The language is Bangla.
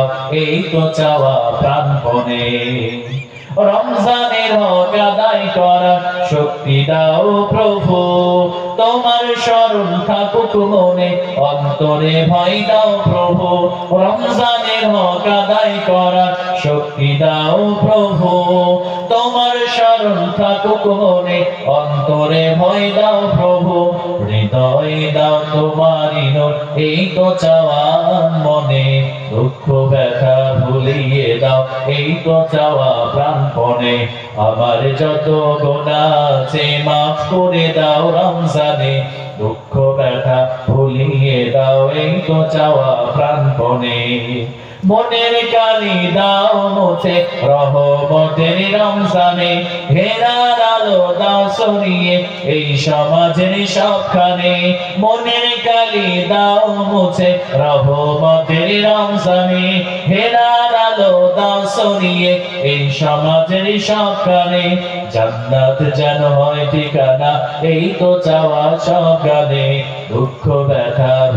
দাও এই তো চাওয়া প্রাণপণে। রমজানের হক আদায় শক্তি দাও প্রভু। তোমার স্মরণ থাকুক মনে, অন্তরে ভয় দাও প্রভু। রমজানের হক আদায় করার শক্তি দাও প্রভু। তোমার স্মরণ থাকুক মনে, অন্তরে ভয় দাও প্রভু। হৃদয় দাও তোমারই নোর এই তো চাওয়ান মনে, দুঃখ ব্যথা ভুলিয়ে দাও। এই তো চাওয়া প্রাণপণে, আমার যত গোনা আছে মাফ করে দাও রমজানে। দুঃখ ব্যথা তো চাওয়া প্রাণপণে। মনের কালি দাও মুছে, রহমতের রমজানে। হেরার আলো দাও সরিয়ে এই সমাজের সবখানে। মনের কালি দাও মুছে, রহমতের রমজানে। হেরার আলো দাও সরিয়ে এই সমাজের সবখানে। জান্নাত যেন হয় ঠিকানা, এই তো চাওয়া সবখানে দুঃখ ব্যথা